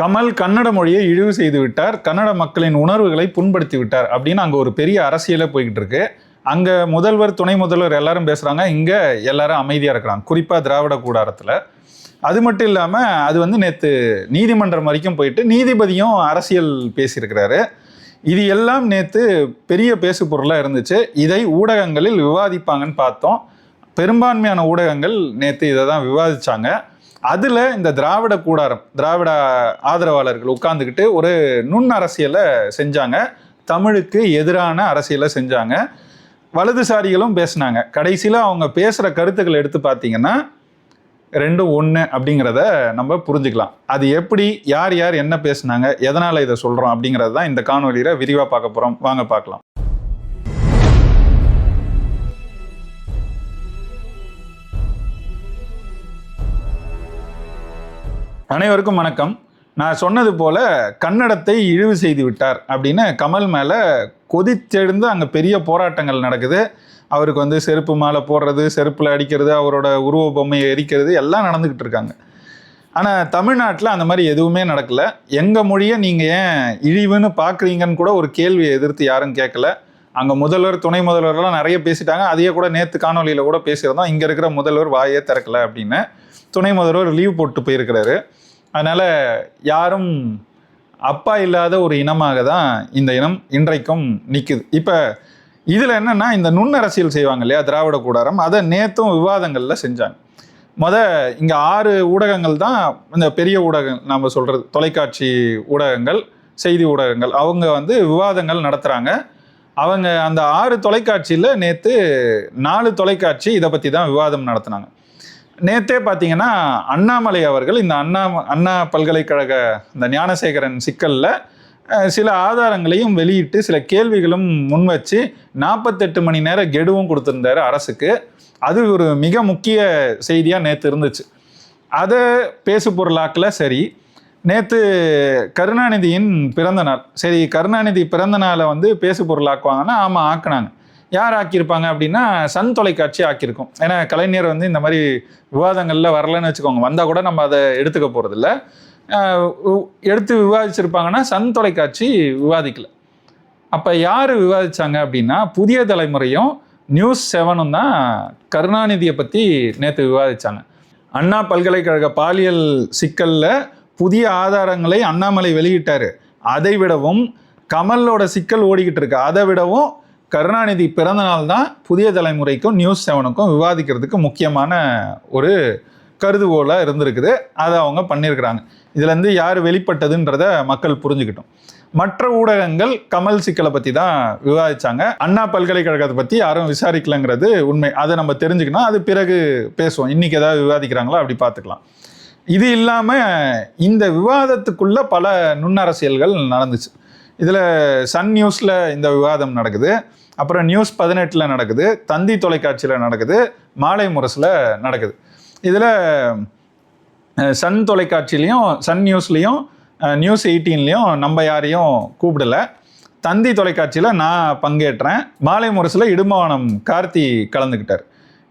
கமல் கன்னட மொழியை இழிவு செய்து விட்டார். கன்னட மக்களின் உணர்வுகளை புண்படுத்தி விட்டார் அப்படின்னு அங்கே ஒரு பெரிய அரசியலே போய்கிட்டு இருக்கு. அங்கே முதல்வர் துணை முதல்வர் எல்லாரும் பேசுகிறாங்க இங்கே எல்லாரும் அமைதியாக இருக்கிறாங்க. குறிப்பாக திராவிட கூடாரத்தில். அது மட்டும் இல்லாமல் அது வந்து நேற்று நீதிமன்றம் வரைக்கும் போயிட்டு நீதிபதியும் அரசியல் பேசியிருக்கிறாரு. இது எல்லாம் நேற்று பெரிய பேசு பொருளாக இருந்துச்சு. இதை ஊடகங்களில் விவாதிப்பாங்கன்னு பார்த்தோம். பெரும்பான்மையான ஊடகங்கள் நேற்று இதை தான் விவாதித்தாங்க அதில் இந்த திராவிட கூடாரம் திராவிட ஆதரவாளர்கள் உட்கார்ந்துக்கிட்டு ஒரு நுண் அரசியலை செஞ்சாங்க. தமிழுக்கு எதிரான அரசியலை செஞ்சாங்க. வலதுசாரிகளும் பேசினாங்க. கடைசியில் அவங்க பேசுகிற கருத்துக்களை எடுத்து பார்த்தீங்கன்னா ரெண்டும் ஒன்று அப்படிங்கிறத நம்ம புரிஞ்சுக்கலாம். அது எப்படி யார் யார் என்ன பேசுனாங்க எதனால் இதை சொல்கிறோம் அப்படிங்கிறது தான் இந்த காணொலியில் விரிவாக பார்க்க போகிறோம் வாங்க பார்க்கலாம். அனைவருக்கும் வணக்கம். நான் சொன்னது போல கன்னடத்தை இழிவு செய்து விட்டார் அப்படின்னு கமல் மேலே கொதித்தெழுந்து அங்கே பெரிய போராட்டங்கள் நடக்குது. அவருக்கு வந்து செருப்பு மாலை போடுறது செருப்பில் அடிக்கிறது அவரோட உருவ பொம்மையை எரிக்கிறது எல்லாம் நடந்துக்கிட்டு இருக்காங்க. ஆனால் தமிழ்நாட்டில் அந்த மாதிரி எதுவுமே நடக்கலை. எங்கள் மொழியை நீங்கள் ஏன் இழிவுன்னு பார்க்குறீங்கன்னு கூட ஒரு கேள்வியை எதிர்த்து யாரும் கேட்கல. அங்கே முதல்வர் துணை முதல்வர்லாம் நிறைய பேசிட்டாங்க. அதையே கூட நேற்று காணொலியில் கூட பேசியிருந்தோம். இங்கே இருக்கிற முதல்வர் வாயே திறக்கல அப்படின்னு. துணை முதல்வர் லீவ் போட்டு போயிருக்கிறாரு. அதனால் யாரும் அப்பா இல்லாத ஒரு இனமாக தான் இந்த இனம் இன்றைக்கும் நிற்குது இப்போ இதில் என்னென்னா இந்த நுண்ணரசியல் செய்வாங்க இல்லையா திராவிட கூடாரம் அதை நேற்றும் விவாதங்களில் செஞ்சாங்க. முத இங்கே ஆறு ஊடகங்கள் தான் இந்த பெரிய ஊடகம் நம்ம சொல்கிறது தொலைக்காட்சி ஊடகங்கள் செய்தி ஊடகங்கள் அவங்க வந்து விவாதங்கள் நடத்துகிறாங்க அவங்க அந்த ஆறு தொலைக்காட்சியில் நேற்று நாலு தொலைக்காட்சி இதை பற்றி தான் விவாதம் நடத்துனாங்க. நேத்தே பார்த்தீங்கன்னா அண்ணாமலை அவர்கள் இந்த அண்ணா அண்ணா பல்கலைக்கழக இந்த ஞானசேகரன் சிக்கலில் சில ஆதாரங்களையும் வெளியிட்டு சில கேள்விகளும் முன்வச்சு நாற்பத்தெட்டு மணி நேர கெடுவும் கொடுத்துருந்தாரு அரசுக்கு. அது ஒரு மிக முக்கிய செய்தியாக நேற்று இருந்துச்சு. அதை பேசு பொருளாக்கல சரி. நேற்று கருணாநிதியின் பிறந்த நாள் சரி கருணாநிதி பிறந்த நாளை வந்து பேசு பொருளாக்குவாங்கன்னா ஆமாம் ஆக்குனாங்க. யார் ஆக்கியிருப்பாங்க அப்படின்னா சன் தொலைக்காட்சி ஆக்கியிருக்கும். ஏன்னா கலைஞர் வந்து இந்த மாதிரி விவாதங்களில் வரலன்னு வச்சுக்கோங்க. வந்தால் கூட நம்ம அதை எடுத்துக்க போகிறதில்ல எடுத்து விவாதிச்சிருப்பாங்கன்னா சன் தொலைக்காட்சி விவாதிக்கல. அப்போ யார் விவாதித்தாங்க அப்படின்னா புதிய தலைமுறையும் நியூஸ் செவனும் தான் கருணாநிதியை பற்றி நேற்று விவாதித்தாங்க அண்ணா பல்கலைக்கழக பாலியல் சிக்கலில் புதிய ஆதாரங்களை அண்ணாமலை வெளியிட்டார். அதை விடவும் கமலோட சிக்கல் ஓடிக்கிட்டு இருக்கு. அதை விடவும் கருணாநிதி பிறந்த நாள் தான் புதிய தலைமுறைக்கும் நியூஸ் செவனுக்கும் விவாதிக்கிறதுக்கு முக்கியமான ஒரு கருதுகோளாக இருந்திருக்குது. அதை அவங்க பண்ணியிருக்கிறாங்க. இதுலேருந்து யார் வெளிப்பட்டதுன்றத மக்கள் புரிஞ்சுக்கிட்டோம். மற்ற ஊடகங்கள் கமல் சிக்கலை பற்றி தான் விவாதிச்சாங்க. அண்ணா பல்கலைக்கழகத்தை பற்றி யாரும் விசாரிக்கலங்கிறது உண்மை. அதை நம்ம தெரிஞ்சுக்கணும். அது பிறகு பேசுவோம். இன்னைக்கு ஏதாவது விவாதிக்கிறாங்களோ அப்படி பார்த்துக்கலாம். இது இல்லாமல் இந்த விவாதத்துக்குள்ளே பல நுண்ணரசியல்கள் நடந்துச்சு. இதில் சன் நியூஸில் இந்த விவாதம் நடக்குது. அப்புறம் நியூஸ் பதினெட்டில் நடக்குது தந்தி தொலைக்காட்சியில் நடக்குது மாலை முரசில் நடக்குது. இதில் சன் தொலைக்காட்சிலையும் சன் நியூஸ்லேயும் நியூஸ் எயிட்டீன்லேயும் நம்ம யாரையும் கூப்பிடல. தந்தி தொலைக்காட்சியில் நான் பங்கேற்றேன். மாலை முரசில் இடுமானம் கார்த்தி கலந்துக்கிட்டார்.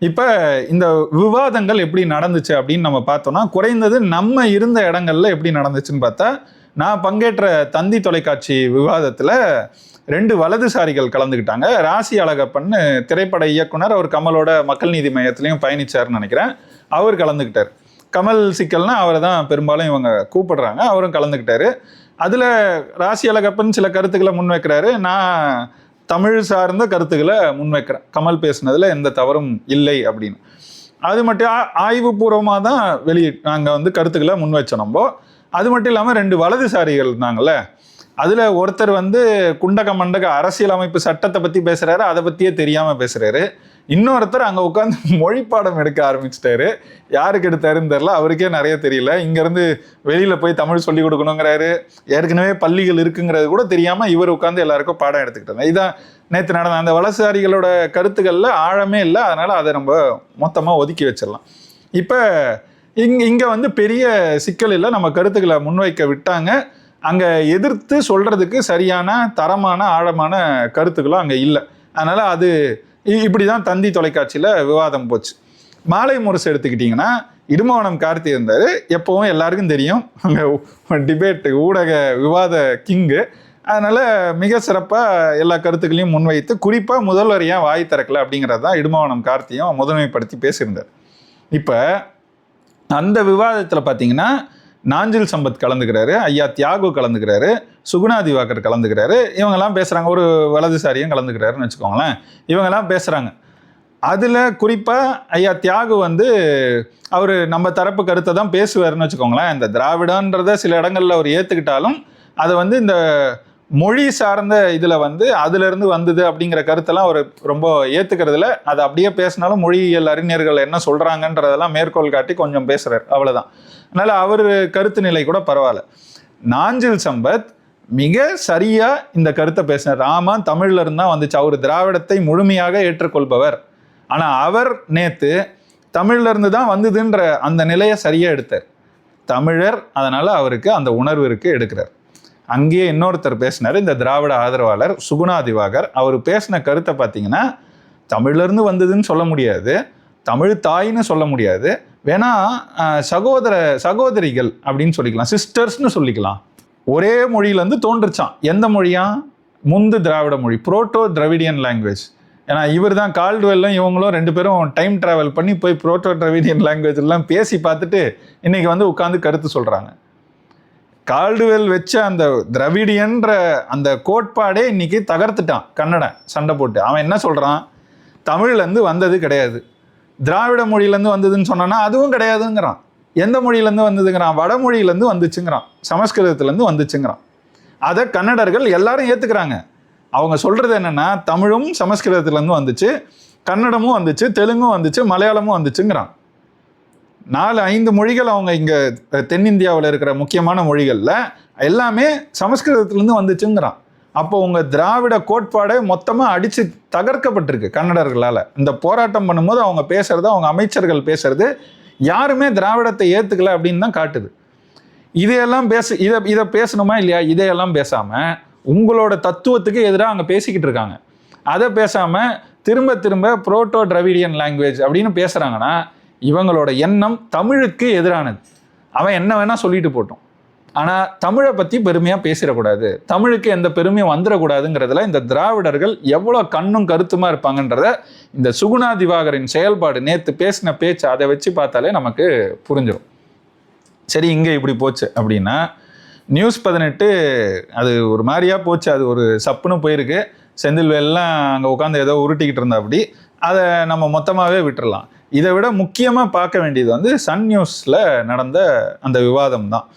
இப்போ இந்த விவாதங்கள் எப்படி நடந்துச்சு அப்படின்னு நம்ம பார்த்தோம்னா குறைந்தது நம்ம இருந்த இடங்கள்ல எப்படி நடந்துச்சுன்னு பார்த்தா நான் பங்கேற்ற தந்தி தொலைக்காட்சி விவாதத்தில் ரெண்டு வலதுசாரிகள் கலந்துக்கிட்டாங்க ராசி அழகப்பன்னு திரைப்பட இயக்குனர் அவர் கமலோட மக்கள் நீதி மையத்திலையும் பயணிச்சார்னு நினைக்கிறேன். அவர் கலந்துக்கிட்டார் கமல் சிக்கல்னா அவரை தான் பெரும்பாலும் இவங்க கூப்பிடுறாங்க. அவரும் கலந்துக்கிட்டாரு அதில் ராசி அழகப்பன் சில கருத்துக்களை முன்வைக்கிறாரு. நான் தமிழ் சார்ந்த கருத்துக்களை முன்வைக்கிறேன். கமல் பேசுனதில் எந்த தவறும் இல்லை அப்படின்னு. அது மட்டும் ஆ- ஆய்வுபூர்வமாக தான் வெளியே நாங்கள் வந்து கருத்துக்களை முன் நம்ம. அது மட்டும் இல்லாமல் ரெண்டு வலதுசாரிகள் இருந்தாங்கள்ல அதில் ஒருத்தர் வந்து குண்டக மண்டக அரசியலமைப்பு சட்டத்தை பற்றி பேசுகிறாரு அதை பற்றியே தெரியாமல் பேசுகிறாரு இன்னொருத்தர் அங்கே உட்காந்து மொழிப்பாடம் எடுக்க ஆரம்பிச்சிட்டாரு. யாருக்கு எடுத்தாருன்னு தெரில அவருக்கே நிறைய தெரியல. இங்கேருந்து வெளியில் போய் தமிழ் சொல்லி கொடுக்கணுங்கிறாரு. ஏற்கனவே பள்ளிகள் இருக்குங்கிறது கூட தெரியாமல் இவர் உட்காந்து எல்லாருக்கும் பாடம் எடுத்துக்கிட்டாங்க இதுதான் நேற்று நடந்த அந்த வலதுசாரிகளோட கருத்துக்களில் ஆழமே இல்லை அதனால் அதை நம்ம மொத்தமாக ஒதுக்கி வச்சிடலாம். இப்போ இங் இங்கே வந்து பெரிய சிக்கல் இல்லை நம்ம கருத்துக்களை முன்வைக்க விட்டாங்க. அங்கே எதிர்த்து சொல்கிறதுக்கு சரியான தரமான ஆழமான கருத்துக்களும் அங்கே இல்லை. அதனால் அது இ- இப்படி தான் தந்தி தொலைக்காட்சியில் விவாதம் போச்சு. மாலை முரசு எடுத்துக்கிட்டிங்கன்னா இடுமவனம் கார்த்தி இருந்தார். எப்போவும் எல்லாருக்கும் தெரியும். அங்கே டிபேட் ஊடக விவாத கிங்கு. அதனால் மிக சிறப்பாக எல்லா கருத்துக்களையும் முன்வைத்து குறிப்பாக முதல்வர் ஏன் வாய் திறக்கல அப்படிங்கிறது தான் இடுமவனம் கார்த்தியும் முதன்மைப்படுத்தி பேசியிருந்தார். இப்போ அந்த விவாதத்தில் பார்த்தீங்கன்னா நாஞ்சில் சம்பத் கலந்துக்கிறாரு ஐயா தியாகு கலந்துக்கிறாரு சுகுணா திவாகர் கலந்துக்கிறாரு இவங்கெல்லாம் பேசுகிறாங்க ஒரு வலதுசாரியும் கலந்துக்கிறாருன்னு வச்சுக்கோங்களேன். இவங்கெல்லாம் பேசுகிறாங்க அதில் குறிப்பாக ஐயா தியாகு வந்து அவர் நம்ம தரப்பு கருத்தை தான் பேசுவார்னு வச்சுக்கோங்களேன். இந்த திராவிடன்றதை சில இடங்களில் அவர் ஏற்றுக்கிட்டாலும் அதை வந்து இந்த மொழி சார்ந்த இதில் வந்து அதுலேருந்து வந்தது அப்படிங்கிற கருத்தெல்லாம் அவர் ரொம்ப ஏற்றுக்கிறதுல அதை அப்படியே பேசினாலும் மொழியியல் அறிஞர்கள் என்ன சொல்கிறாங்கன்றதெல்லாம் மேற்கோள் காட்டி கொஞ்சம் பேசுகிறார் அவ்வளோதான் அதனால் அவர் கருத்து நிலை கூட பரவாயில்ல. நாஞ்சில் சம்பத் மிக சரியாக இந்த கருத்தை பேசினார். ஆமாம் தமிழ்ல தான் வந்துச்சு. அவர் திராவிடத்தை முழுமையாக ஏற்றுக்கொள்பவர். ஆனால் அவர் நேற்று தமிழ்லேருந்து தான் வந்ததுன்ற அந்த நிலையை சரியாக எடுத்தார். தமிழர் அதனால் அவருக்கு அந்த உணர்வு இருக்கு எடுக்கிறார். அங்கேயே இன்னொருத்தர் பேசினார் இந்த திராவிட ஆதரவாளர் சுகுணா திவாகர். அவர் பேசின கருத்தை பார்த்தீங்கன்னா தமிழ்ல இருந்து வந்ததுன்னு சொல்ல முடியாது தமிழ் தாய்ன்னு சொல்ல முடியாது. வேணா சகோதர சகோதரிகள் அப்படின்னு சொல்லிக்கலாம் சிஸ்டர்ஸ்னு சொல்லிக்கலாம். ஒரே மொழியிலேருந்து தோன்றுச்சான் எந்த மொழியா? முந்து திராவிட மொழி புரோட்டோ திராவிடியன் லாங்குவேஜ் ஏன்னா இவர் தான் கால்டுவெல்லும் இவங்களும் ரெண்டு பேரும் டைம் ட்ராவல் பண்ணி போய் புரோட்டோ திராவிடியன் லாங்குவேஜ் எல்லாம் பேசி பார்த்துட்டு இன்றைக்கி வந்து உட்காந்து கருத்து சொல்கிறாங்க கால்டுவெல் வச்ச அந்த திரவிடியன்ற அந்த கோட்பாடே இன்னைக்கு தகர்த்துட்டான் கன்னடன் சண்டை போட்டு. அவன் என்ன சொல்கிறான் தமிழ்லேருந்து வந்தது கிடையாது. திராவிட மொழியிலேருந்து வந்ததுன்னு சொன்னான்னா அதுவும் கிடையாதுங்கிறான். எந்த மொழியிலேருந்து வந்ததுங்கிறான்? வடமொழியிலேருந்து வந்துச்சுங்கிறான். சமஸ்கிருதத்துலேருந்து வந்துச்சுங்கிறான். அதை கன்னடர்கள் எல்லாரும் ஏற்றுக்கிறாங்க அவங்க சொல்கிறது என்னென்னா தமிழும் சமஸ்கிருதத்துலேருந்து வந்துச்சு கன்னடமும் வந்துச்சு தெலுங்கும் வந்துச்சு மலையாளமும் வந்துச்சுங்கிறான். நாலு ஐந்து மொழிகள் அவங்க இங்கே தென்னிந்தியாவில் இருக்கிற முக்கியமான மொழிகளில் எல்லாமே சமஸ்கிருதத்துலேருந்து வந்துச்சுங்கிறான். அப்போ உங்கள் திராவிட கோட்பாடே மொத்தமாக அடித்து தகர்க்கப்பட்டிருக்கு கன்னடர்களால். இந்த போராட்டம் பண்ணும்போது அவங்க பேசுகிறது அவங்க அமைச்சர்கள் பேசுறது யாருமே திராவிடத்தை ஏற்றுக்கல அப்படின்னு தான் காட்டுது. இதையெல்லாம் பேச இதை இதை பேசணுமா இல்லையா? இதையெல்லாம் பேசாமல் உங்களோட தத்துவத்துக்கு எதிராக அங்கே பேசிக்கிட்டு இருக்காங்க. அதை பேசாமல் திரும்ப திரும்ப புரோட்டோ டிராவிடியன் லாங்குவேஜ் அப்படின்னு பேசுகிறாங்கன்னா இவங்களோட எண்ணம் தமிழுக்கு எதிரானது. அவன் என்ன வேணால் சொல்லிட்டு போட்டோம். ஆனால் தமிழை பற்றி பெருமையாக பேசிடக்கூடாது. தமிழுக்கு எந்த பெருமையும் வந்துடக்கூடாதுங்கிறதுல இந்த திராவிடர்கள் எவ்வளோ கண்ணும் கருத்துமாக இருப்பாங்கன்றத இந்த சுகுணா திவாகரின் செயல்பாடு நேற்று பேசின பேச்சு அதை வச்சு பார்த்தாலே நமக்கு புரிஞ்சிடும் சரி இங்கே இப்படி போச்சு அப்படின்னா நியூஸ் பதினெட்டு அது ஒரு மாதிரியாக போச்சு. அது ஒரு சப்புன்னு போயிருக்கு. செந்தில்வேல்லாம் அங்கே உட்காந்து ஏதோ உருட்டிக்கிட்டு இருந்தா அப்படி. அதை நம்ம மொத்தமாகவே விட்டுறலாம். இதை விட முக்கியமாக பார்க்க வேண்டியது வந்து சன் நியூஸில் நடந்த அந்த விவாதம் தான்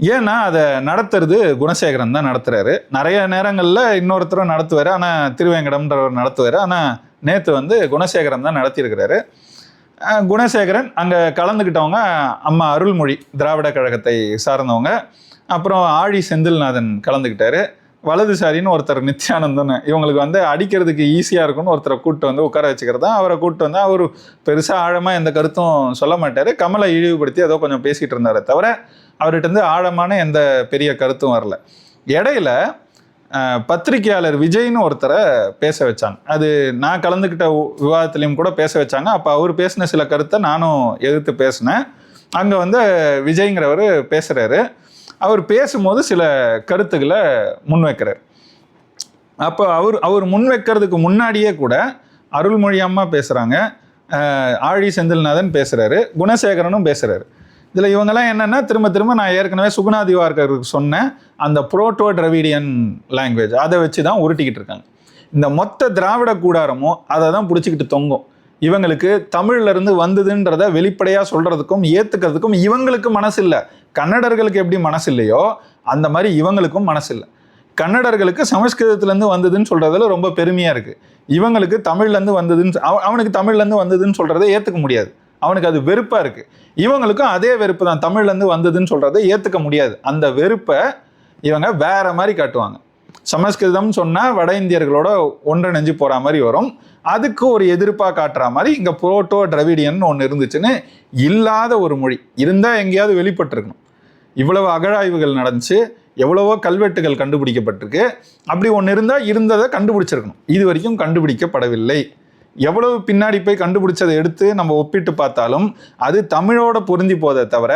ஏன்னா அதை நடத்துறது குணசேகரன் தான் நடத்துகிறாரு நிறைய நேரங்களில் இன்னொருத்தரும் நடத்துவார். ஆனால் திருவேங்கடம்ன்றவர் நடத்துவார். ஆனால் நேற்று வந்து குணசேகரன் தான் நடத்தியிருக்கிறாரு. குணசேகரன் அங்கே கலந்துக்கிட்டவங்க அம்மா அருள்மொழி திராவிட கழகத்தை சார்ந்தவங்க. அப்புறம் ஆழி செந்தில்நாதன் கலந்துக்கிட்டாரு வலதுசாரின்னு ஒருத்தர் நித்யானந்தன் இவங்களுக்கு வந்து அடிக்கிறதுக்கு ஈஸியாக இருக்கும்னு ஒருத்தரை கூப்பிட்டு வந்து உட்கார வச்சுக்கிறதா அவரை கூப்பிட்டு வந்து அவர் பெருசாக ஆழமாக எந்த கருத்தும் சொல்ல மாட்டார். கமலை இழிவுபடுத்தி ஏதோ கொஞ்சம் பேசிகிட்டு இருந்தாரே தவிர அவர்கிட்ட இருந்து ஆழமான எந்த பெரிய கருத்தும் வரல. இடையில பத்திரிகையாளர் பத்திரிக்கையாளர் விஜய்னு ஒருத்தரை பேச வச்சாங்க. அது நான் கலந்துக்கிட்ட விவாதத்துலேயும் கூட பேச வச்சாங்க. அப்போ அவர் பேசின சில கருத்தை நானும் எதிர்த்து பேசினேன். அங்கே வந்து விஜய்ங்கிறவர் பேசுகிறாரு அவர் பேசும்போது சில கருத்துக்களை முன்வைக்கிறார். அப்போ அவர் அவர் முன்வைக்கிறதுக்கு முன்னாடியே கூட அருள்மொழி அம்மா பேசுகிறாங்க ஆழி செந்தில்நாதன் பேசுகிறாரு குணசேகரனும் பேசுகிறாரு இதில் இவங்கெல்லாம் என்னென்னா திரும்ப திரும்ப நான் ஏற்கனவே சுகுணா திவார்கருக்கு சொன்னேன் அந்த புரோட்டோ டிரவிடியன் லாங்குவேஜ் அதை வச்சு தான் உருட்டிக்கிட்டு இருக்காங்க. இந்த மொத்த திராவிட கூடாரமும் அதை தான் பிடிச்சிக்கிட்டு தொங்கும். இவங்களுக்கு தமிழ்ல இருந்து வந்ததுன்றத வெளிப்படையாக சொல்கிறதுக்கும் ஏற்றுக்கிறதுக்கும் இவங்களுக்கு மனசு இல்லை கன்னடர்களுக்கு எப்படி மனசு இல்லையோ அந்த மாதிரி இவங்களுக்கும் மனசு இல்லை கன்னடர்களுக்கு சமஸ்கிருதத்துலேருந்து வந்ததுன்னு சொல்கிறதுல ரொம்ப பெருமையாக இருக்குது இவங்களுக்கு தமிழ்லேருந்து வந்ததுன்னு அவ- அவனுக்கு தமிழ்லேருந்து வந்ததுன்னு சொல்கிறத ஏற்றுக்க முடியாது. அவனுக்கு அது வெறுப்பாக இருக்குது இவங்களுக்கும் அதே வெறுப்பு தான். தமிழ்லேருந்து வந்ததுன்னு சொல்கிறத ஏற்றுக்க முடியாது. அந்த வெறுப்பை இவங்க வேற மாதிரி காட்டுவாங்க. சமஸ்கிருதம் சொன்னால் வட இந்தியர்களோட ஒன்றிணைஞ்சு போகிற மாதிரி வரும். அதுக்கு ஒரு எதிர்ப்பாக காட்டுற மாதிரி இங்கே புரோட்டோ டிரவிடியன் ஒன்று இருந்துச்சுன்னு இல்லாத ஒரு மொழி. இருந்தால் எங்கேயாவது வெளிப்பட்டிருக்கணும். இவ்வளவு அகழாய்வுகள் நடந்துச்சு எவ்வளவோ கல்வெட்டுகள் கண்டுபிடிக்கப்பட்டிருக்கு. அப்படி ஒன்று இருந்தால் இருந்ததை கண்டுபிடிச்சிருக்கணும். இது வரைக்கும் கண்டுபிடிக்கப்படவில்லை. எவ்வளவு பின்னாடி போய் கண்டுபிடிச்சதை எடுத்து நம்ம ஒப்பிட்டு பார்த்தாலும் அது தமிழோட பொருந்தி போதை தவிர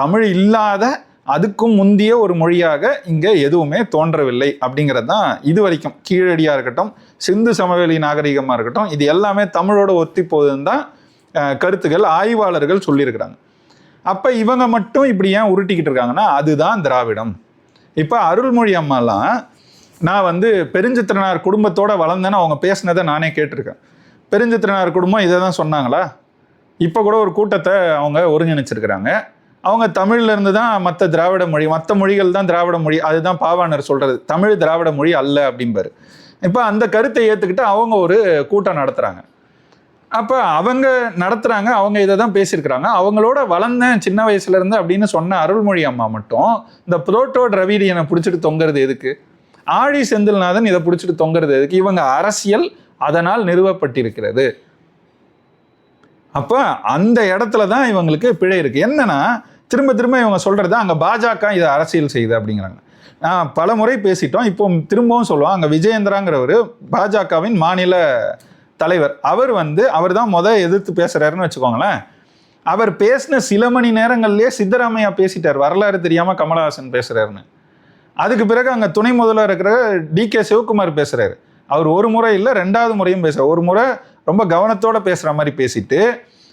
தமிழ் இல்லாத அதுக்கும் முந்திய ஒரு மொழியாக இங்கே எதுவுமே தோன்றவில்லை அப்படிங்கிறது தான் இது வரைக்கும் கீழடியாக இருக்கட்டும் சிந்து சமவெளி நாகரிகமாக இருக்கட்டும் இது எல்லாமே தமிழோட ஒத்தி போகுதுன்னு தான் கருத்துக்கள் ஆய்வாளர்கள் சொல்லியிருக்கிறாங்க. அப்போ இவங்க மட்டும் இப்படி ஏன் உருட்டிக்கிட்டு இருக்காங்கன்னா அதுதான் திராவிடம். இப்போ அருள்மொழி அம்மாலாம் நான் வந்து பெருஞ்சித்திரனார் குடும்பத்தோட வளர்ந்தேன்னு அவங்க பேசினதை நானே கேட்டிருக்கேன். பெருஞ்சித்திரனார் குடும்பம் இதை தான் சொன்னாங்களா? இப்போ கூட ஒரு கூட்டத்தை அவங்க ஒருங்கிணைச்சிருக்கிறாங்க. அவங்க தமிழ்லேருந்து தான் மற்ற திராவிட மொழி மற்ற மொழிகள் தான் திராவிட மொழி அதுதான் பாவாணர் சொல்கிறது தமிழ் திராவிட மொழி அல்ல அப்படிம்பாரு. இப்போ அந்த கருத்தை ஏற்றுக்கிட்டு அவங்க ஒரு கூட்டம் நடத்துகிறாங்க அப்போ அவங்க நடத்துகிறாங்க அவங்க இதை தான் பேசியிருக்கிறாங்க. அவங்களோட வளர்ந்தேன் சின்ன வயசுலேருந்து அப்படின்னு சொன்ன அருள்மொழி அம்மா மட்டும் இந்த புரோட்டோ டிரவிடியனை பிடிச்சிட்டு தொங்குறது எதுக்கு? ஆழி செந்தில்நாதன் இதை பிடிச்சிட்டு தொங்குறது எதுக்கு? இவங்க அரசியல் அதனால் நிறுவப்பட்டிருக்கிறது. அப்போ அந்த இடத்துல தான் இவங்களுக்கு பிழை இருக்குது என்னென்னா திரும்ப திரும்ப இவங்க சொல்கிறது அங்கே பாஜக இதை அரசியல் செய்யுது அப்படிங்கிறாங்க. நான் பல முறை பேசிட்டோம். இப்போ திரும்பவும் சொல்லுவோம் அங்கே விஜயேந்திராங்கிறவர் பாஜகவின் மாநில தலைவர். அவர் வந்து அவர் தான் முதல் எதிர்த்து பேசுகிறாருன்னு வச்சுக்கோங்களேன். அவர் பேசின சில மணி நேரங்கள்லேயே சித்தராமையா பேசிட்டார். வரலாறு தெரியாமல் கமலஹாசன் பேசுகிறாருன்னு அதுக்கு பிறகு அங்கே துணை முதல்வர் இருக்கிற டி கே சிவகுமார் பேசுகிறாரு அவர் ஒரு முறை இல்லை ரெண்டாவது முறையும் பேசுகிறார் ஒரு முறை ரொம்ப கவனத்தோடு பேசுகிற மாதிரி பேசிட்டு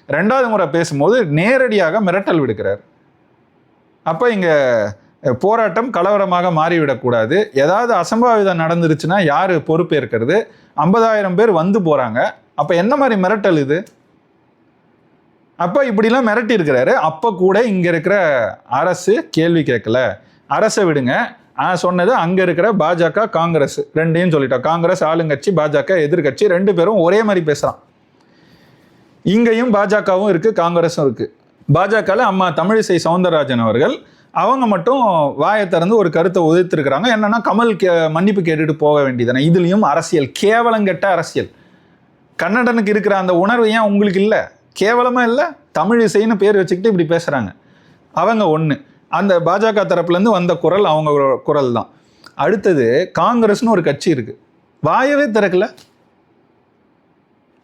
ரெண்டாவது முறை பேசும்போது நேரடியாக மிரட்டல் விடுக்கிறார். அப்போ இங்கே போராட்டம் கலவரமாக மாறிவிடக்கூடாது ஏதாவது அசம்பாவிதம் நடந்துருச்சுன்னா யார் பொறுப்பேற்கிறது? ஐம்பதாயிரம் பேர் வந்து போகிறாங்க அப்போ என்ன மாதிரி மிரட்டல் இது? அப்போ இப்படிலாம் மிரட்டி இருக்கிறாரு. அப்போ கூட இங்கே இருக்கிற அரசு கேள்வி கேட்கல. அரசை விடுங்க. நான் சொன்னது அங்கே இருக்கிற பாஜக காங்கிரஸ் ரெண்டையும் சொல்லிட்டோம். காங்கிரஸ் ஆளுங்கட்சி பாஜக எதிர்க்கட்சி ரெண்டு பேரும் ஒரே மாதிரி பேசுகிறான் இங்கேயும் பாஜகவும் இருக்குது காங்கிரஸும் இருக்குது பாஜகவில் அம்மா தமிழிசை சவுந்தரராஜன் அவர்கள் அவங்க மட்டும் வாயை திறந்து ஒரு கருத்தை உதிர்த்திருக்கிறாங்க. என்னன்னா கமல் கே மன்னிப்பு கேட்டுட்டு போக வேண்டியதானே இதுலேயும் அரசியல் கேவலங்கெட்ட அரசியல். கன்னடனுக்கு இருக்கிற அந்த உணர்வு ஏன் உங்களுக்கு இல்லை? கேவலமாக இல்லை? தமிழிசைன்னு பேர் வச்சுக்கிட்டு இப்படி பேசுகிறாங்க அவங்க ஒன்று அந்த பாஜக தரப்புலேருந்து வந்த குரல் அவங்க குரல் தான் அடுத்தது காங்கிரஸ்னு ஒரு கட்சி இருக்குது வாயவே திறக்கல.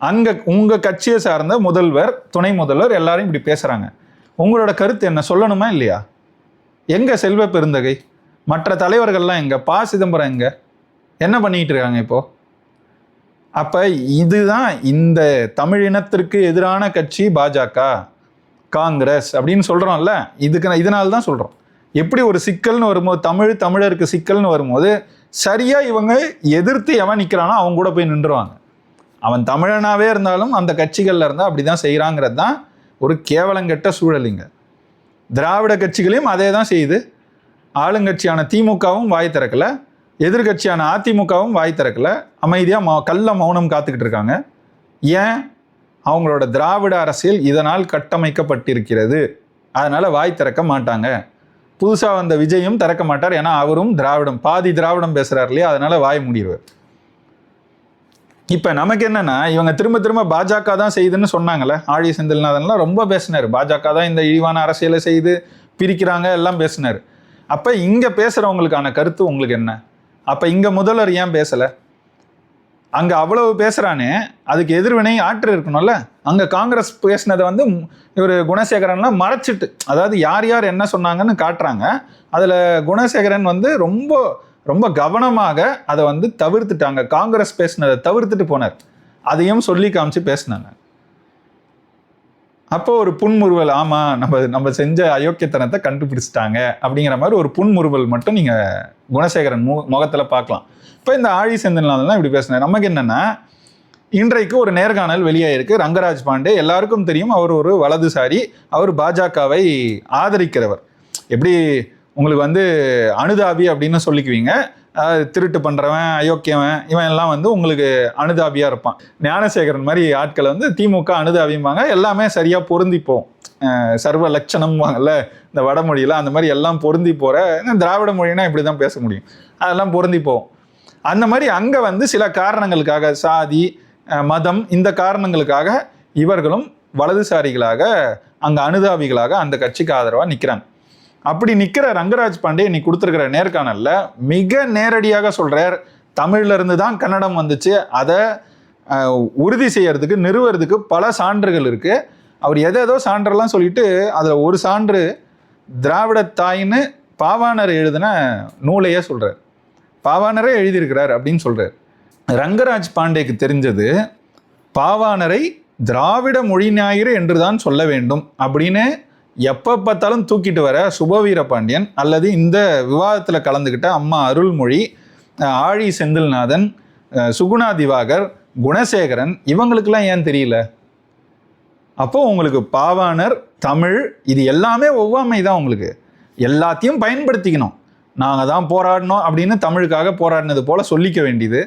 அங்கே உங்கள் கட்சியை சார்ந்த முதல்வர் துணை முதல்வர் எல்லாரும் இப்படி பேசுகிறாங்க உங்களோட கருத்து என்ன? சொல்லணுமா இல்லையா? எங்கே செல்வ பெருந்தகை? மற்ற தலைவர்கள்லாம் எங்கே? பா. சிதம்பரம் எங்கே? என்ன பண்ணிக்கிட்டு இருக்காங்க இப்போது அப்போ இதுதான் இந்த தமிழினத்திற்கு எதிரான கட்சி பாஜக காங்கிரஸ் அப்படின்னு சொல்கிறோம்ல இதுக்கு இதனால தான் சொல்கிறோம் எப்படி ஒரு சிக்கல்னு வரும்போது தமிழ் தமிழருக்கு சிக்கல்னு வரும்போது சரியாக இவங்க எதிர்த்து எவன் நிற்கிறானோ அவங்க கூட போய் நின்றுவாங்க அவன் தமிழனாகவே இருந்தாலும் அந்த கட்சிகளில் இருந்தால் அப்படி தான் செய்கிறாங்கிறது தான் ஒரு கேவலங்கெட்ட சூழலிங்க திராவிட கட்சிகளையும் அதே தான் செய்யுது. ஆளுங்கட்சியான திமுகவும் வாய் திறக்கல. எதிர்கட்சியான அதிமுகவும் வாய் திறக்கல. அமைதியாக மௌ கள்ள மௌனம் காத்துக்கிட்டு இருக்காங்க. ஏன்? அவங்களோட திராவிட அரசியல் இதனால் கட்டமைக்கப்பட்டிருக்கிறது. அதனால் வாய் திறக்க மாட்டாங்க. புதுசாக வந்த விஜயும் திறக்க மாட்டார். ஏன்னா அவரும் திராவிடம் பாதி திராவிடம் பேசுகிறார் இல்லையா? அதனால் வாய் முடிவு இப்போ நமக்கு என்னன்னா இவங்க திரும்ப திரும்ப பாஜக தான் செய்யுதுன்னு சொன்னாங்கல்ல ஆழி செந்தில்நாதன்லாம் ரொம்ப பேசினார். பாஜக தான் இந்த இழிவான அரசியலை செய்து பிரிக்கிறாங்க எல்லாம் பேசினார். அப்போ இங்கே பேசுகிறவங்களுக்கான கருத்து உங்களுக்கு என்ன? அப்போ இங்கே முதல்வர் ஏன் பேசலை? அங்கே அவ்வளவு பேசுகிறானே அதுக்கு எதிர்வினை ஆற்று இருக்கணும்ல? அங்கே காங்கிரஸ் பேசினதை வந்து இவர் குணசேகரன்லாம் மறைச்சிட்டு அதாவது யார் யார் என்ன சொன்னாங்கன்னு காட்டுறாங்க. அதில் குணசேகரன் வந்து ரொம்ப ரொம்ப கவனமாக அதை வந்து தவிர்த்துட்டாங்க. காங்கிரஸ் பேசினதை தவிர்த்துட்டு போனார். அதையும் சொல்லி காமிச்சு பேசினாங்க. அப்போ ஒரு புன்முறுவல் ஆமாம் நம்ம நம்ம செஞ்ச அயோக்கியத்தனத்தை கண்டுபிடிச்சிட்டாங்க அப்படிங்கிற மாதிரி ஒரு புன்முறுவல் மட்டும் நீங்கள் குணசேகரன் மு முகத்தில் பார்க்கலாம். இப்போ இந்த ஆழி செந்தில்நாதன்லாம் இப்படி பேசினார். நமக்கு என்னென்னா இன்றைக்கு ஒரு நேர்காணல் வெளியாயிருக்கு. ரங்கராஜ் பாண்டே எல்லாருக்கும் தெரியும். அவர் ஒரு வலதுசாரி. அவர் பாஜகவை ஆதரிக்கிறவர். எப்படி உங்களுக்கு வந்து அனுதாபி அப்படின்னு சொல்லிக்குவீங்க. அதாவது திருட்டு பண்ணுறவன் அயோக்கியவன் இவன் எல்லாம் வந்து உங்களுக்கு அனுதாபியாக இருப்பான். ஞானசேகரன் மாதிரி ஆட்களை வந்து திமுக அனுதாபிம்பாங்க. எல்லாமே சரியாக பொருந்திப்போம் சர்வ லட்சணம்வாங்கல்ல இந்த வடமொழியில் அந்த மாதிரி எல்லாம் பொருந்தி போகிற திராவிட மொழினா இப்படி தான் பேச முடியும். அதெல்லாம் பொருந்தி அந்த மாதிரி அங்கே வந்து சில காரணங்களுக்காக சாதி மதம் இந்த காரணங்களுக்காக இவர்களும் வலதுசாரிகளாக அங்கே அனுதாபிகளாக அந்த கட்சிக்கு ஆதரவாக நிற்கிறாங்க அப்படி நிற்கிற ரங்கராஜ் பாண்டே நீ கொடுத்துருக்கிற நேர்காணலில் மிக நேரடியாக சொல்கிறார் தமிழ்ல இருந்து தான் கன்னடம் வந்துச்சு. அதை உறுதி செய்யறதுக்கு நிறுவறதுக்கு பல சான்றுகள் இருக்குது அவர் எதை ஏதோ சான்றெல்லாம் சொல்லிட்டு அதில் ஒரு சான்று திராவிட தாயின்னு பாவாணர் எழுதின நூலையே சொல்கிறார் பாவாணரே எழுதியிருக்கிறார் அப்படின்னு சொல்கிறார் ரங்கராஜ் பாண்டேக்கு தெரிஞ்சது பாவாணரை திராவிட மொழி ஞாயிறு என்று தான் சொல்ல வேண்டும் அப்படின்னு எப்போ பார்த்தாலும் தூக்கிட்டு வர சுபவீர பாண்டியன் அல்லது இந்த விவாதத்தில் கலந்துக்கிட்ட அம்மா அருள்மொழி ஆழி செந்தில்நாதன் சுகுணா திவாகர் குணசேகரன் இவங்களுக்கெல்லாம் ஏன் தெரியல? அப்போது உங்களுக்கு பாவாணர் தமிழ் இது எல்லாமே ஒவ்வாமை தான் உங்களுக்கு. எல்லாத்தையும் பயன்படுத்திக்கணும். நாங்கள் தான் போராடினோம் அப்படின்னு தமிழுக்காக போராடினது போல் சொல்லிக்க வேண்டியது.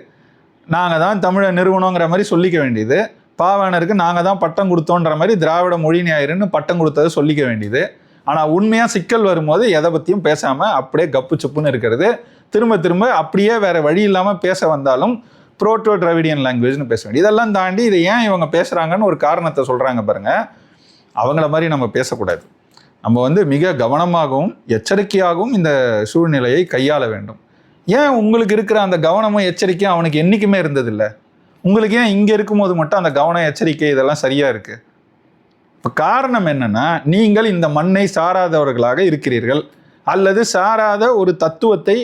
நாங்கள் தான் தமிழை நிறுவனங்கிற மாதிரி சொல்லிக்க வேண்டியது. பாவாணருக்கு நாங்கள் தான் பட்டம் கொடுத்தோன்ற மாதிரி திராவிட மொழி ஞாயிறுன்னு பட்டம் கொடுத்ததை சொல்லிக்க வேண்டியது. ஆனால் உண்மையாக சிக்கல் வரும்போது எதை பற்றியும் பேசாமல் அப்படியே கப்பு சுப்புன்னு இருக்கிறது. திரும்ப திரும்ப அப்படியே வேறு வழி இல்லாமல் பேச வந்தாலும் புரோட்டோ டிராவிடியன் லாங்குவேஜ்னு பேச வேண்டியது. இதெல்லாம் தாண்டி இதை ஏன் இவங்க பேசுகிறாங்கன்னு ஒரு காரணத்தை சொல்கிறாங்க பாருங்கள் அவங்கள மாதிரி நம்ம பேசக்கூடாது. நம்ம வந்து மிக கவனமாகவும் எச்சரிக்கையாகவும் இந்த சூழ்நிலையை கையாள வேண்டும். ஏன் உங்களுக்கு இருக்கிற அந்த கவனமும் எச்சரிக்கையும் அவனுக்கு என்றைக்குமே இருந்ததில்லை? உங்களுக்கு ஏன் இங்கே இருக்கும்போது மட்டும் அந்த கவன எச்சரிக்கை இதெல்லாம் சரியாக இருக்குது இப்போ காரணம் என்னென்னா நீங்கள் இந்த மண்ணை சாராதவர்களாக இருக்கிறீர்கள். அல்லது சாராத ஒரு தத்துவத்தை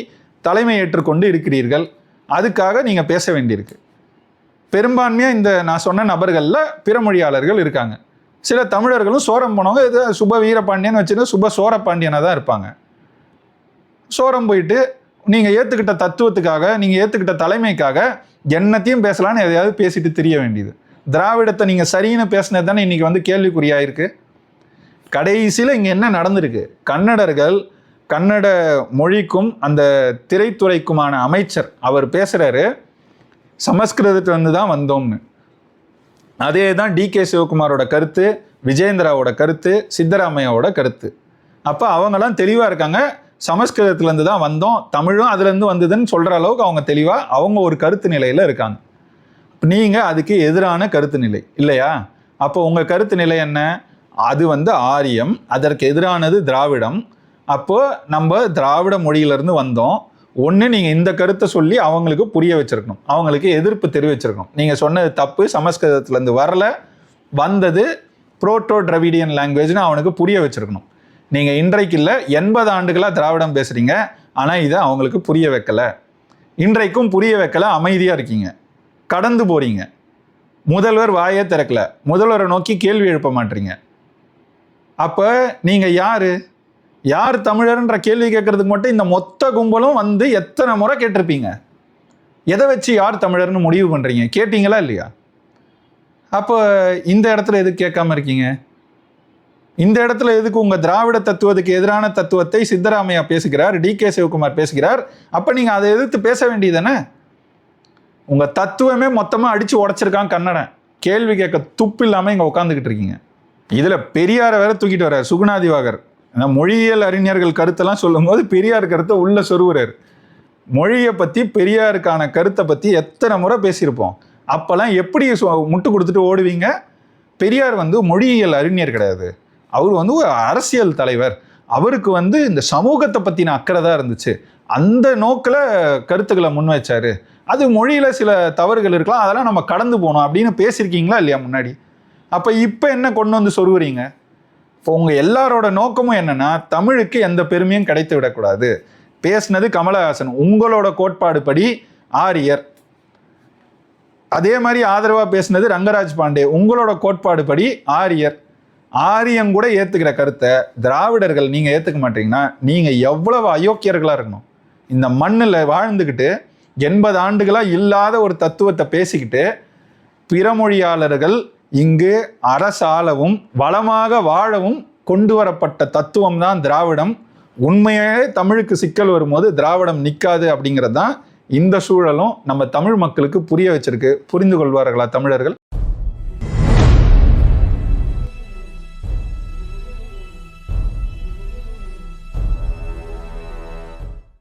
தலைமை ஏற்றுக்கொண்டு இருக்கிறீர்கள். அதுக்காக நீங்கள் பேச வேண்டியிருக்கு. பெரும்பான்மையாக இந்த நான் சொன்ன நபர்களில் பிற மொழியாளர்கள் இருக்காங்க. சில தமிழர்களும் சோரம் போனவங்க இது சுப வீரபாண்டியன் வச்சுருந்து சுப சோரபாண்டியனாக தான் இருப்பாங்க. சோரம் போயிட்டு நீங்கள் ஏற்றுக்கிட்ட தத்துவத்துக்காக நீங்கள் ஏற்றுக்கிட்ட தலைமைக்காக என்னத்தையும் பேசலாம்னு எதையாவது பேசிட்டு தெரிய வேண்டியது. திராவிடத்தை நீங்கள் சரின்னு பேசினது தானே இன்றைக்கி வந்து கேள்விக்குறியாயிருக்கு. கடைசியில் இங்கே என்ன நடந்திருக்கு? கன்னடர்கள் கன்னட மொழிக்கும் அந்த திரைத்துறைக்குமான அமைச்சர் அவர் பேசுகிறாரு சமஸ்கிருதத்துலேருந்து தான் வந்தோம்னு. அதே தான் டி கே சிவகுமாரோட கருத்து விஜயேந்திராவோட கருத்து சித்தராமையாவோட கருத்து. அப்போ அவங்கெல்லாம் தெளிவாக இருக்காங்க. சமஸ்கிருதத்துலேருந்து தான் வந்தோம். தமிழும் அதுலேருந்து வந்ததுன்னு சொல்கிற அளவுக்கு அவங்க தெளிவாக அவங்க ஒரு கருத்து நிலையில் இருக்காங்க. நீங்கள் அதுக்கு எதிரான கருத்து நிலை இல்லையா? அப்போ உங்கள் கருத்து நிலை என்ன? அது வந்து ஆரியம் அதற்கு எதிரானது திராவிடம். அப்போது நம்ம திராவிட மொழியிலேருந்து வந்தோம். ஒன்று நீங்கள் இந்த கருத்தை சொல்லி அவங்களுக்கு புரிய வச்சுருக்கணும். அவங்களுக்கு எதிர்ப்பு தெரிவிச்சிருக்கணும். நீங்கள் சொன்னது தப்பு சமஸ்கிருதத்துலேருந்து வரல. வந்தது புரோட்டோ டிரவிடியன் லாங்குவேஜ்னு அவனுக்கு புரிய வச்சுருக்கணும். நீங்கள் இன்றைக்கு இல்லை எண்பது ஆண்டுகளாக திராவிடம் பேசுகிறீங்க ஆனால் இதை அவங்களுக்கு புரிய வைக்கல. இன்றைக்கும் புரிய வைக்கல அமைதியாக இருக்கீங்க. கடந்து போறீங்க. முதல்வர் வாயே திறக்கல. முதல்வரை நோக்கி கேள்வி எழுப்ப மாட்டீங்க. அப்போ நீங்கள் யாரு? யார் தமிழர்ன்ற கேள்வி கேட்கறதுக்கு மட்டும் இந்த மொத்த கும்பலும் வந்து எத்தனை முறை கேட்டிருப்பீங்க? எதை வச்சு யார் தமிழர்னு முடிவு பண்ணுறீங்க கேட்டீங்களா இல்லையா? அப்போ இந்த இடத்துல எதுக்கு கேட்காம இருக்கீங்க? இந்த இடத்துல எதுக்கு உங்க திராவிட தத்துவத்துக்கு எதிரான தத்துவத்தை சித்தராமையா பேசுகிறார்? டி கே சிவகுமார் பேசுகிறார். அப்ப நீங்க அதை எதிர்த்து பேச வேண்டியதானே உங்க தத்துவமே மொத்தமா அடிச்சு உடைச்சிருக்கான் கன்னடன் கேள்வி கேட்க துப்பு இல்லாம இங்க உட்காந்துக்கிட்டு இருக்கீங்க. இதுல பெரியாரை வேற தூக்கிட்டு வர்றாரு சுகுணாதிவாகர். ஏன்னா மொழியியல் அறிஞர்கள் கருத்தெல்லாம் சொல்லும்போது பெரியார் கருத்தை உள்ள சொருவுறாரு மொழியை பற்றி பெரியாருக்கான கருத்தை பற்றி எத்தனை முறை பேசியிருப்போம். அப்போல்லாம் எப்படி சு- முட்டு கொடுத்துட்டு ஓடுவீங்க? பெரியார் வந்து மொழியியல் அறிஞர் கிடையாது. அவர் வந்து ஒரு அரசியல் தலைவர். அவருக்கு வந்து இந்த சமூகத்தை பற்றின அக்கறை தான் இருந்துச்சு. அந்த நோக்கில் கருத்துக்களை முன் வச்சாரு அது மொழியில் சில தவறுகள் இருக்கலாம். அதெல்லாம் நம்ம கடந்து போனோம் அப்படின்னு பேசியிருக்கீங்களா இல்லையா முன்னாடி? அப்போ இப்போ என்ன கொண்டு வந்து சொருவுறீங்க இப்போ உங்கள் எல்லாரோட நோக்கமும் என்னென்னா தமிழுக்கு எந்த பெருமையும் கிடைத்து விடக்கூடாது. பேசுனது கமலஹாசன். உங்களோட கோட்பாடு படி ஆரியர். அதே மாதிரி ஆதரவாக பேசினது ரங்கராஜ் பாண்டே. உங்களோட கோட்பாடு படி ஆரியர். ஆரியம் கூட ஏற்றுக்கிற கருத்தை திராவிடர்கள் நீங்கள் ஏற்றுக்க மாட்டீங்கன்னா நீங்கள் எவ்வளவு அயோக்கியர்களாக இருக்கணும்? இந்த மண்ணில் வாழ்ந்துக்கிட்டு எண்பது ஆண்டுகளாக இல்லாத ஒரு தத்துவத்தை பேசிக்கிட்டு பிறமொழியாளர்கள் இங்கு அரசாளவும் வளமாக வாழவும் கொண்டு வரப்பட்ட தத்துவம் தான் திராவிடம். உண்மையாகவே தமிழுக்கு சிக்கல் வரும்போது திராவிடம் நிற்காது அப்படிங்கிறது தான் இந்த சூழலும் நம்ம தமிழ் மக்களுக்கு புரிய வச்சிருக்கு. புரிந்து கொள்வார்களா தமிழர்கள்?